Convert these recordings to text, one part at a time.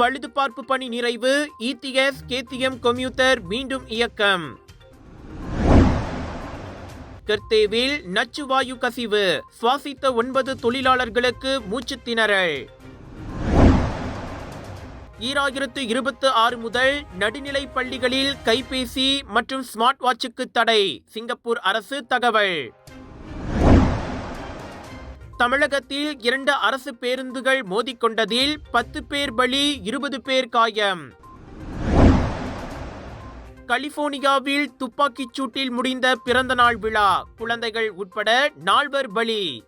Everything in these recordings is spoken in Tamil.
பழுதுபார்ப்பு பணி நிறைவு இடிஎஸ் கேடிஎம் கொம்யூட்டர் மீண்டும் இயக்கம். கர்த்தேவில் நச்சு வாயு கசிவு சுவாசித்த ஒன்பது தொழிலாளர்களுக்கு மூச்சு திணறல். ஈராயிரத்து இருபத்து ஆறு முதல் நடுநிலை பள்ளிகளில் கைபேசி மற்றும் ஸ்மார்ட் வாட்சுக்கு தடை சிங்கப்பூர் அரசு தகவல். தமிழகத்தில் இரண்டு அரசு பேருந்துகள் மோதிக்கொண்டதில் பத்து பேர் பலி இருபது பேர் காயம். கலிபோர்னியாவில் துப்பாக்கிச் சூட்டில் முடிந்த பிறந்தநாள் விழா குழந்தைகள் உட்பட நால்வர் பலி.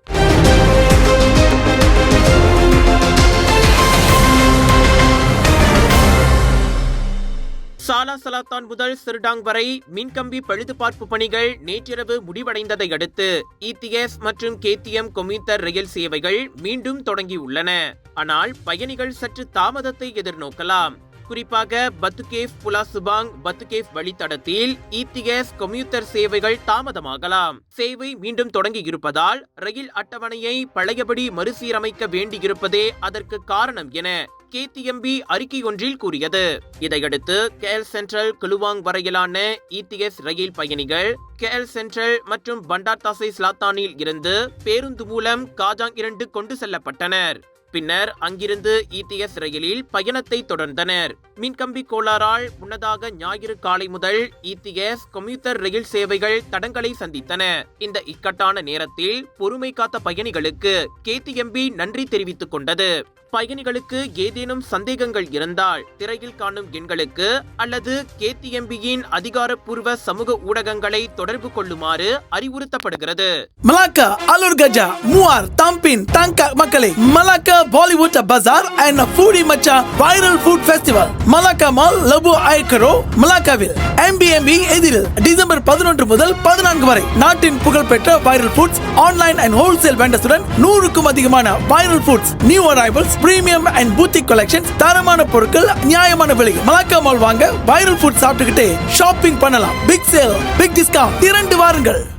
சாலா சலாத்தான் முதல் சிறுடாங் வரை மின்கம்பி பழுதுபார்ப்பு பணிகள் நேற்றிரவு முடிவடைந்ததை அடுத்து இடிஎஸ் மற்றும் கேத்திஎம் கொம்யூட்டர் ரயில் சேவைகள் மீண்டும் தொடங்கியுள்ளன. ஆனால் பயணிகள் சற்று தாமதத்தை எதிர்நோக்கலாம். குறிப்பாக பத்துகேஃப் புலாசுபாங் பத்துகேஃப் வழித்தடத்தில் இடிஎஸ் கொம்யூட்டர் சேவைகள் தாமதமாகலாம். சேவை மீண்டும் தொடங்கியிருப்பதால் ரயில் அட்டவணையை பழையபடி மறுசீரமைக்க வேண்டியிருப்பதே அதற்கு காரணம் என கேடிஎம்பி அறிக்கை ஒன்றில் கூறியது. இதையடுத்து கேஎல் சென்ட்ரல் குலுவாங் வரையிலான இடிஎஸ் ரயில் பயணிகள் கேஎல் சென்ட்ரல் மற்றும் பண்டார் தாசை ஸ்லாத்தானில் இருந்து பேருந்து மூலம் காஜாங் இரண்டு கொண்டு செல்லப்பட்டனர். பின்னர் அங்கிருந்து இடிஎஸ் ரயிலில் பயணத்தை தொடர்ந்தனர். மின்கம்பி கோளாறால் முன்னதாக ஞாயிறு காலை முதல் இடிஎஸ் கம்யூட்டர் ரயில் சேவைகள் தடங்களை சந்தித்தன. இந்த இக்கட்டான நேரத்தில் பொறுமை காத்த பயணிகளுக்கு கேடிஎம்பி நன்றி தெரிவித்துக் கொண்டது. பயணிகளுக்கு ஏதேனும் சந்தேகங்கள் இருந்தால் திரையில் காணும் எண்களுக்கு அல்லது கேடிஎம்பியின் அதிகாரப்பூர்வ சமூக ஊடகங்களை தொடர்பு கொள்ளுமாறு அறிவுறுத்தப்படுகிறது. Malacca Alor Gajah Muar, Tampin, Tangka மக்களே Malacca Bollywood bazaar and Foodie Macha viral food festival Malacca mall Lebuh Ayer Keroh மலாக்காவில். MBMB எதிரில் டிசம்பர் பதினொன்று முதல் பதினான்கு வரை நாட்டின் புகழ்பெற்ற viral foods online and wholesale வெண்டர்ஸுடன் நூறுக்கும் அதிகமான viral foods new arrivals premium and boutique collections தரமான பொருட்கள் நியாயமான விலை மலாக்கா மால் வாங்க வைரல் ஃபுட் சாப்பிட்டுக்கிட்டே ஷாப்பிங் பண்ணலாம். பிக் சேல் பிக் டிஸ்கவுண்ட் இரண்டு வாருங்கள்.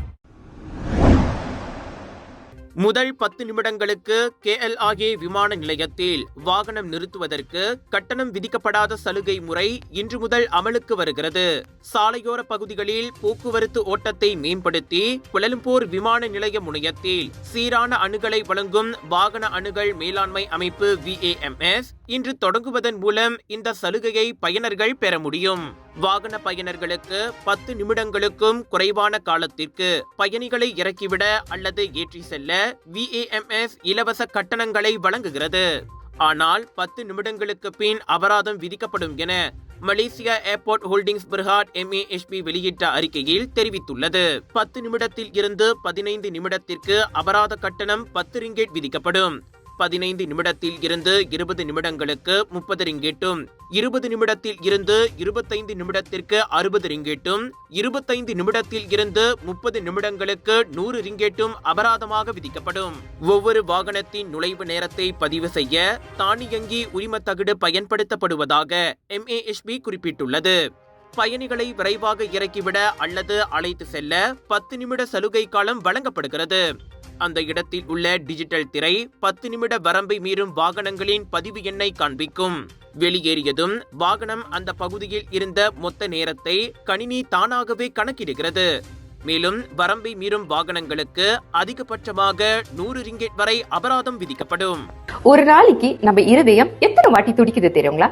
முதல் பத்து நிமிடங்களுக்கு கேஎல்ஆர்ஏ விமான நிலையத்தில் வாகனம் நிறுத்துவதற்கு கட்டணம் விதிக்கப்படாத சலுகை முறை இன்று முதல் அமலுக்கு வருகிறது. சாலையோர பகுதிகளில் போக்குவரத்து ஓட்டத்தை மேம்படுத்தி குலலம்பூர் விமான நிலைய முனையத்தில் சீரான அணுகலை வழங்கும் வாகன அணுகல் மேலாண்மை அமைப்பு விஏஎம்எஸ் இன்று தொடங்குவதன் மூலம் இந்த சலுகையை பயனர்கள் பெற முடியும். வாகன பயனர்களுக்கு பத்து நிமிடங்களுக்கும் குறைவான காலத்திற்கு பயணிகளை இறக்கிவிட அல்லது ஏற்றி செல்ல விஏஎம்எஸ் இலவச கட்டணங்களை வழங்குகிறது. ஆனால் பத்து நிமிடங்களுக்கு பின் அபராதம் விதிக்கப்படும் என Malaysia Airport Holdings Berhad MASB வெளியிட்ட அறிக்கையில் தெரிவித்துள்ளது. பத்து நிமிடத்தில் இருந்து பதினைந்து நிமிடத்திற்கு அபராத கட்டணம் பத்து ரிங்கெட் விதிக்கப்படும். பதினைந்து நிமிடத்தில் இருந்து இருபது நிமிடங்களுக்கு முப்பது ரிங்கேட்டும் இருபது நிமிடத்தில் இருந்து இருபத்தைந்து நிமிடத்திற்கு அறுபது ரிங்கேட்டும் இருபத்தைந்து நிமிடத்தில் இருந்து முப்பது நிமிடங்களுக்கு நூறு ரிங்கேட்டும் அபராதமாக விதிக்கப்படும். ஒவ்வொரு வாகனத்தின் நுழைவு நேரத்தை பதிவு செய்ய தானியங்கி உரிமத்தகடு பயன்படுத்தப்படுவதாக எம்ஏஎஸ்பி குறிப்பிட்டுள்ளது. பயணிகளை விரைவாக இறக்கிவிட அல்லது அழைத்து செல்ல பத்து நிமிட சலுகை காலம் வழங்கப்படுகிறது. அந்த இடத்தில் உள்ள டிஜிட்டல் திரை பத்து நிமிட வரம்பை மீறும் வாகனங்களின் பதிவு எண்ணை காண்பிக்கும். வெளியேறியதும் வாகனம் அந்த பகுதியில் இருந்த மொத்த நேரத்தை கணினி தானாகவே கணக்கிடுகிறது. மேலும் வரம்பை மீறும் வாகனங்களுக்கு அதிகபட்சமாக நூறு ரிங்கெட் வரை அபராதம் விதிக்கப்படும். ஒரு நாளைக்கு நம்ம இருதயம் எத்தனை வாட்டி துடிக்குது தெரியுங்களா?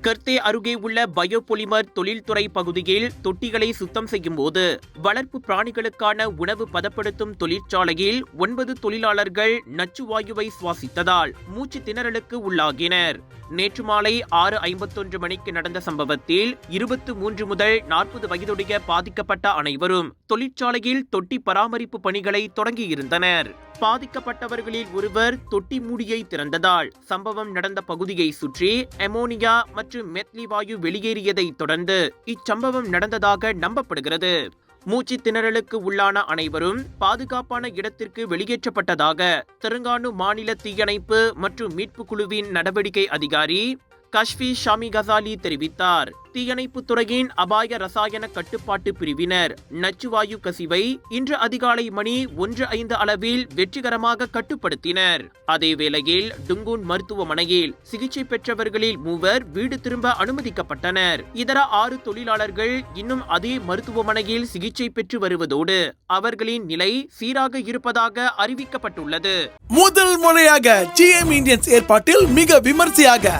கர்த்தே அருகே உள்ள பயோபொலிமர் தொழில்துறை பகுதியில் தொட்டிகளை சுத்தம் செய்யும் போது வளர்ப்பு பிராணிகளுக்கான உணவு பதப்படுத்தும் தொழிற்சாலையில் ஒன்பது தொழிலாளர்கள் நச்சு வாயுவை சுவாசித்ததால் மூச்சு திணறலுக்கு உள்ளாகினர். நேற்று மாலை ஆறு ஐம்பத்தொன்று மணிக்கு நடந்த சம்பவத்தில் இருபத்து மூன்று முதல் நாற்பது வயதுடைய பாதிக்கப்பட்ட அனைவரும் தொழிற்சாலையில் தொட்டி பராமரிப்பு பணிகளை தொடங்கியிருந்தனர். பாதிக்கப்பட்டவர்களில் ஒருவர் தொட்டி மூடியை திறந்ததால் சம்பவம் நடந்த பகுதியை சுற்றி அமோனியா மற்றும் மற்றும் மெத்லி வாயு வெளியேறியதை தொடர்ந்து இச்சம்பவம் நடந்ததாக நம்பப்படுகிறது. மூச்சு திணறலுக்கு உள்ளான அனைவரும் பாதுகாப்பான இடத்திற்கு வெளியேற்றப்பட்டதாக தெலுங்கானு மாநில தீயணைப்பு மற்றும் மீட்பு குழுவின் நடவடிக்கை அதிகாரி கஷ்வி ஷாமி கசாலி தெரிவித்தார். தீயணைப்பு துறையின் அபாய ரசாயன கட்டுப்பாட்டு பிரிவினர். நச்சுவாயு கசிவை இன்று அதிகாலை மணி ஒன்று ஐந்து அளவில் வெற்றிகரமாக கட்டுப்படுத்தினர். அதே வேளையில் டுங்கூன் மருத்துவமனையில் சிகிச்சை பெற்றவர்களில் மூவர் வீடு திரும்ப அனுமதிக்கப்பட்டனர். இதர ஆறு தொழிலாளர்கள் இன்னும் அதே மருத்துவமனையில் சிகிச்சை பெற்று வருவதோடு அவர்களின் நிலை சீராக இருப்பதாக அறிவிக்கப்பட்டுள்ளது. முதல் முறையாக ஜிஎம் இந்தியன்ஸ் ஏற்பாட்டில் மிக விமர்சையாக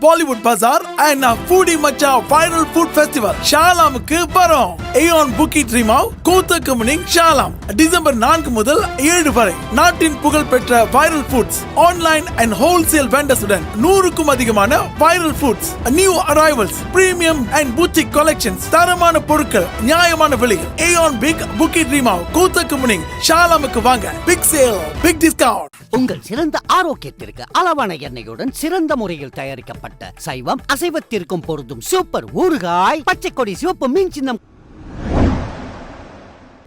Bollywood bazaar and foodie Macha viral food festival ஷாலாமுக்கு வரோம். ஏயோன் புக்கி ட்ரீமாவ் கூத்தக்கமுனிங் ஷாலாம். டிசம்பர் நான்கு முதல் ஏழு வரை நாட்டின் புகழ்பெற்ற viral foods online and wholesale வெண்டர்ஸுடன் நூறுக்கும் அதிகமான viral foods new arrivals premium and boutique collections தரமான பொருட்கள் நியாயமான விலையில். ஏயோன் பிக் புக்கி ட்ரீமாவ் கூத்தக்கமுனிங் ஷாலாமுக்கு வாங்க. பிக் சேல் பிக் டிஸ்கவுண்ட் உங்கள் சிறந்த ஆரோக்கியத்திற்கு அளவான எண்ணெயுடன் சிறந்த முறையில் தயாரிக்கப்பட்ட சைவம் அசைவத்திற்கும் பொருந்தும் சூப்பர் ஊறுகாய் பச்சை கொடி சிவப்பு மீன் சின்னம்.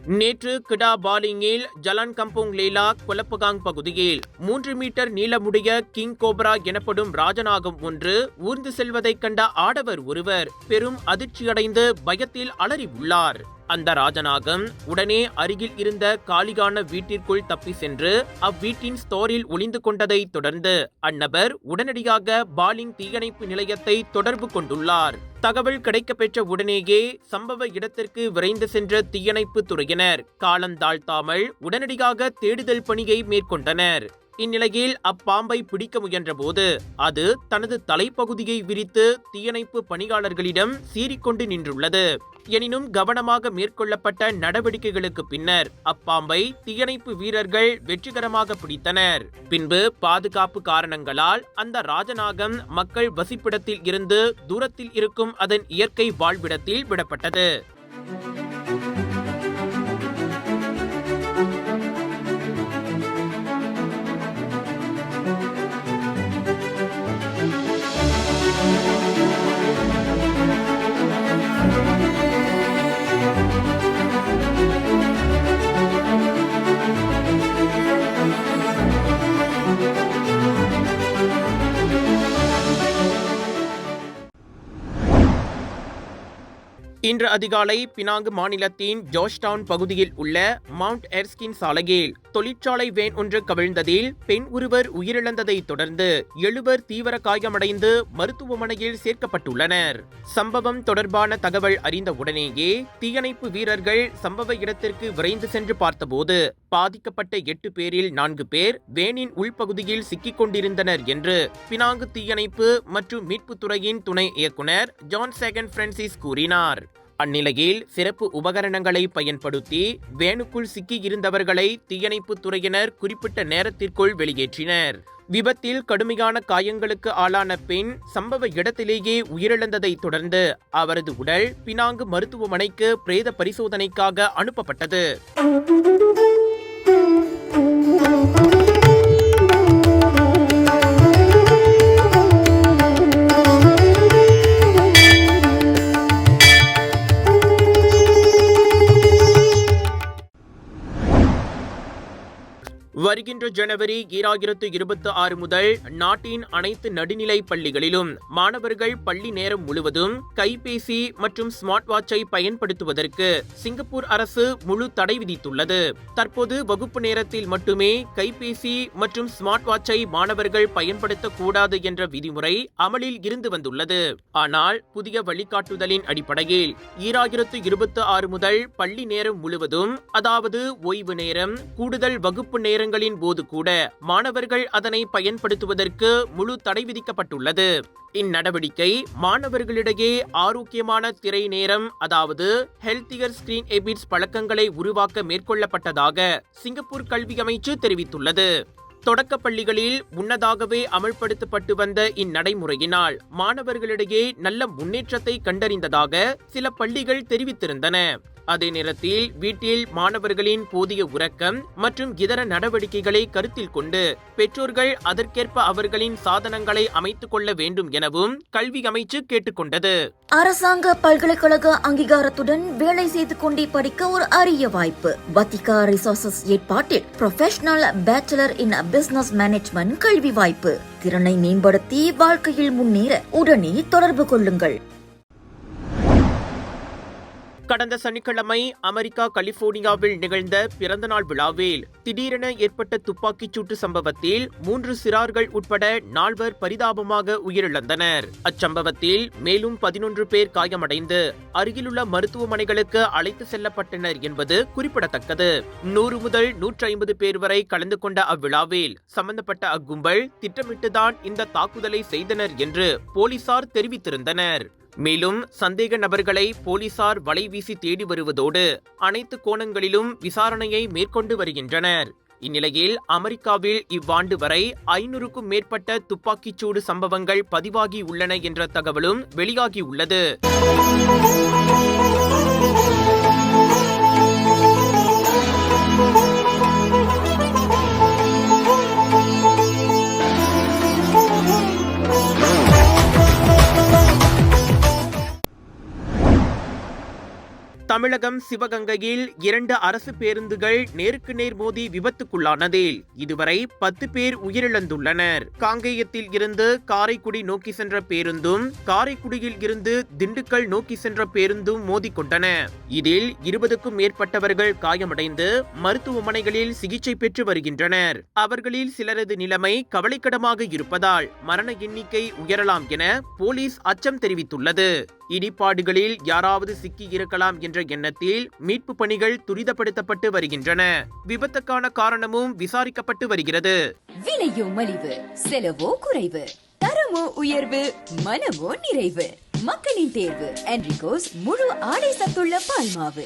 நேற்று கிடா பாலிங்கில் ஜலான் கம்போங் லேலா கொலப்பகாங் பகுதியில் மூன்று மீட்டர் நீளமுடைய கிங் கோப்ரா எனப்படும் ராஜநாகம் ஒன்று ஊர்ந்து செல்வதைக் கண்ட ஆடவர் ஒருவர் பெரும் அதிர்ச்சியடைந்து பயத்தில் அலறி உள்ளார். அந்த ராஜநாகம் உடனே அருகில் இருந்த காலிகான வீட்டிற்குள் தப்பி சென்று அவ்வீட்டின் ஸ்டோரில் ஒளிந்து கொண்டதை தொடர்ந்து அந்நபர் உடனடியாக பாலிங் தீயணைப்பு நிலையத்தை தொடர்பு கொண்டுள்ளார். தகவல் கிடைக்கப்பெற்ற உடனேயே சம்பவ இடத்திற்கு விரைந்து சென்ற தீயணைப்பு துறையினர் காலந்தாழ்த்தாமல் உடனடியாக தேடுதல் பணியை மேற்கொண்டனர். இந்நிலையில் அப்பாம்பை பிடிக்க முயன்றபோது அது தனது தலைப்பகுதியை விரித்து தீயணைப்பு பணியாளர்களிடம் சீறிக்கொண்டு நின்றுள்ளது. எனினும் கவனமாக மேற்கொள்ளப்பட்ட நடவடிக்கைகளுக்கு பின்னர் அப்பாம்பை தீயணைப்பு வீரர்கள் வெற்றிகரமாக பிடித்தனர். பின்பு பாதுகாப்பு காரணங்களால் அந்த ராஜநாகம் மக்கள் வசிப்பிடத்தில் இருந்து தூரத்தில் இருக்கும் அதன் இயற்கை வாழ்விடத்தில் விடப்பட்டது. இன்று அதிகாலை பினாங்கு மாநிலத்தின் ஜோஷ்டவுன் பகுதியில் உள்ள மவுண்ட் எர்ஸ்கின் சாலையில் தொழிற்சாலை வேன் ஒன்று கவிழ்ந்ததில் பெண் ஒருவர் உயிரிழந்ததை தொடர்ந்து எழுவர் தீவிர காயமடைந்து மருத்துவமனையில் சேர்க்கப்பட்டுள்ளனர். சம்பவம் தொடர்பான தகவல் அறிந்த உடனேயே தீயணைப்பு வீரர்கள் சம்பவ இடத்திற்கு விரைந்து சென்று பார்த்தபோது பாதிக்கப்பட்ட எட்டு பேரில் நான்கு பேர் வேனின் உள்பகுதியில் சிக்கிக் கொண்டிருந்தனர் என்று பினாங்கு தீயணைப்பு மற்றும் மீட்புத்துறையின் துணை இயக்குனர் ஜான் செகன் பிரான்சிஸ் கூறினார். அந்நிலையில் சிறப்பு உபகரணங்களை பயன்படுத்தி வேனுக்குள் சிக்கியிருந்தவர்களை தீயணைப்புத் துறையினர் குறிப்பிட்ட நேரத்திற்குள் வெளியேற்றினர். விபத்தில் கடுமையான காயங்களுக்கு ஆளான பெண் சம்பவ இடத்திலேயே உயிரிழந்ததை தொடர்ந்து அவரது உடல் பினாங்கு மருத்துவமனைக்கு பிரேத பரிசோதனைக்காக அனுப்பப்பட்டது. Tchau! வருகின்ற ஜனவரி ஈராயிரத்து இருபத்தி ஆறு முதல் நாட்டின் அனைத்து நடுநிலை பள்ளிகளிலும் மாணவர்கள் பள்ளி நேரம் முழுவதும் கைபேசி மற்றும் ஸ்மார்ட் வாட்சை பயன்படுத்துவதற்கு சிங்கப்பூர் அரசு முழு தடை விதித்துள்ளது. தற்போது வகுப்பு நேரத்தில் மட்டுமே கைபேசி மற்றும் ஸ்மார்ட் வாட்சை மாணவர்கள் பயன்படுத்தக்கூடாது என்ற விதிமுறை அமலில் இருந்து வந்துள்ளது. ஆனால் புதிய வழிகாட்டுதலின் அடிப்படையில் ஈராயிரத்து இருபத்தி ஆறு முதல் பள்ளி நேரம் முழுவதும் அதாவது ஓய்வு நேரம் கூடுதல் வகுப்பு நேரங்களின் போது கூட மாணவர்கள் அதனை பயன்படுத்துவதற்கு முழு தடை விதிக்கப்பட்டுள்ளது. இந்நடவடிக்கை மாணவர்களிடையே ஆரோக்கியமான திரை நேரம் அதாவது ஹெல்த்தியர் ஸ்கிரீன் எபிட்ஸ் பழக்கங்களை உருவாக்க மேற்கொள்ளப்பட்டதாக சிங்கப்பூர் கல்வி அமைச்சு தெரிவித்துள்ளது. தொடக்கப் பள்ளிகளில் முன்னதாகவே அமல்படுத்தப்பட்டு வந்த இந்நடைமுறையினால் மாணவர்களிடையே நல்ல முன்னேற்றத்தை கண்டறிந்ததாக சில பள்ளிகள் தெரிவித்திருந்தன. அதே நேரத்தில் வீட்டில் மாணவர்களின் போதிய உறக்கம் மற்றும் இதர நடவடிக்கைகளை கருத்தில் கொண்டு பெற்றோர்கள் அதற்கேற்ப அவர்களின் சாதனங்களை அமைத்துக் கொள்ள வேண்டும் எனவும் கல்வி அமைச்சு கேட்டுக்கொண்டது அரசாங்க பல்கலைக்கழக அங்கீகாரத்துடன் வேலை செய்து கொண்டே படிக்க ஒரு அரிய வாய்ப்பு. வத்திகா ரிசோர்சஸ் ஏற்பாட்டில் professional bachelor in business management கல்வி வாய்ப்பு. திறனை மேம்படுத்தி வாழ்க்கையில் முன்னேற உடனே தொடர்பு கொள்ளுங்கள். கடந்த சனிக்கிழமை அமெரிக்கா கலிபோர்னியாவில் நிகழ்ந்த பிறந்தநாள் விழாவில் திடீரென ஏற்பட்ட துப்பாக்கிச் சூட்டு சம்பவத்தில் மூன்று சிறார்கள் உட்பட நால்வர் பரிதாபமாக உயிரிழந்தனர். அச்சம்பவத்தில் மேலும் பதினொன்று பேர் காயமடைந்து அருகிலுள்ள மருத்துவமனைகளுக்கு அழைத்து செல்லப்பட்டனர் என்பது குறிப்பிடத்தக்கது. நூறு முதல் நூற்றி ஐம்பது பேர் வரை கலந்து கொண்ட அவ்விழாவில் சம்பந்தப்பட்ட அக்கும்பல் திட்டமிட்டுதான் இந்த தாக்குதலை செய்தனர் என்று போலீசார் தெரிவித்திருந்தனர். மேலும் சந்தேக நபர்களை போலீசார் வலைவீசி தேடி வருவதோடு அனைத்து கோணங்களிலும் விசாரணையை மேற்கொண்டு வருகின்றனர். இந்நிலையில் அமெரிக்காவில் இவ்வாண்டு வரை ஐநூறுக்கும் மேற்பட்ட துப்பாக்கிச்சூடு சம்பவங்கள் பதிவாகி உள்ளன என்ற தகவலும் வெளியாகியுள்ளது தமிழகம் சிவகங்கையில் இரண்டு அரசு பேருந்துகள் நேருக்கு நேர் மோதி விபத்துக்குள்ளானதில் இதுவரை பத்து பேர் உயிரிழந்துள்ளனர். காங்கேயத்தில் இருந்து காரைக்குடி நோக்கி சென்ற பேருந்தும் காரைக்குடியில் இருந்து திண்டுக்கல் நோக்கி சென்ற பேருந்தும் மோதிக்கொண்டன. இதில் இருபதுக்கும் மேற்பட்டவர்கள் காயமடைந்து மருத்துவமனைகளில் சிகிச்சை பெற்று வருகின்றனர். அவர்களில் சிலரது நிலைமை கவலைக்கிடமாக இருப்பதால் மரண எண்ணிக்கை உயரலாம் என போலீஸ் அச்சம் தெரிவித்துள்ளது. இடிபாடுகளில் யாராவது சிக்கி இருக்கலாம் என்ற எண்ணத்தில் மீட்பு பணிகள் துரிதப்படுத்தப்பட்டு வருகின்றன. விபத்துக்கான காரணமும் விசாரிக்கப்பட்டு வருகிறது. விலையோ மலிவு செலவோ குறைவு தரமோ உயர்வு மனமோ நிறைவு. மக்களின் தேர்வு என்ரிகோஸ் முழு ஆடை சத்துள்ள பால்மாவு.